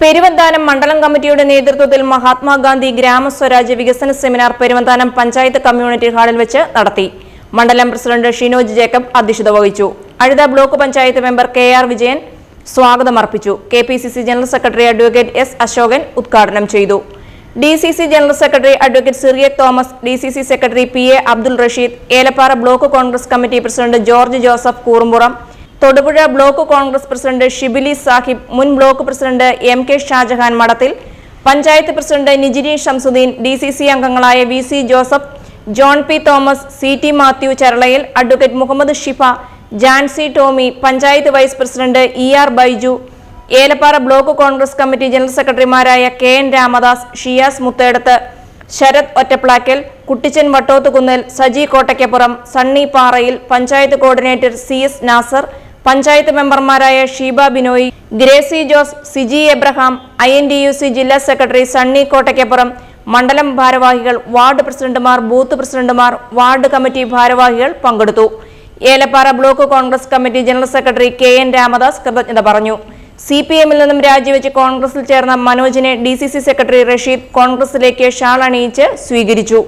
പെരുവന്താനം മണ്ഡലം കമ്മിറ്റിയുടെ നേതൃത്വത്തിൽ മഹാത്മാഗാന്ധി ഗ്രാമസ്വരാജ്യ വികസന സെമിനാർ പെരുവന്താനം പഞ്ചായത്ത് കമ്മ്യൂണിറ്റി ഹാളിൽ വെച്ച് നടത്തി. മണ്ഡലം പ്രസിഡന്റ് ഷിനോജ് ജേക്കബ് അധ്യക്ഷത വഹിച്ചു. Azhutha block panchayat member K R Vijayan സ്വാഗതം അർപ്പിച്ചു. K P C C general secretary advocate S Ashokan ഉദ്ഘാടനം ചെയ്തു. D C C general secretary advocate Siriac Thomas D C C secretary P A Abdul Rasheed Elappara block Congress committee president George Joseph Koorumpuram Thodupuzha block Congress president Shibili Sahib മുൻ block president M K Shajahan Madathil panchayat president Nijiri Shamsuddin D C C അംഗങ്ങളായ V C Joseph John P Thomas C T Mathew Charalayil advocate Muhammad Shifa Jancy Tomy panchayat vice president E R Baiju Elappara block Congress committee general സെക്രട്ടറിമാരായ K N Ramadas Shiyas Muthedathu Sarath Ottaplackal Kuttichan Vattothukunnal Saji Kottakkapuram Sunny Parayil panchayat coordinator C S Nasar panchayat മെമ്പർമാരായ Sheeba Binoy Gracy Jose Siji Abraham I N T U C ജില്ലാ secretary Sunny Kottakkappuram മണ്ഡലം ഭാരവാഹികൾ ward പ്രസിഡന്റുമാർ booth പ്രസിഡന്റുമാർ ward committee ഭാരവാഹികൾ പങ്കെടുത്തു. Elappara block Congress committee general secretary K N Ramadas കൃതജ്ഞത പറഞ്ഞു. സി പി എമ്മിൽ നിന്നും രാജിവെച്ച് കോൺഗ്രസിൽ ചേർന്ന മനോജിനെ D C C secretary Rasheed കോൺഗ്രസിലേക്ക് ഷാൾ അണിയിച്ച് സ്വീകരിച്ചു.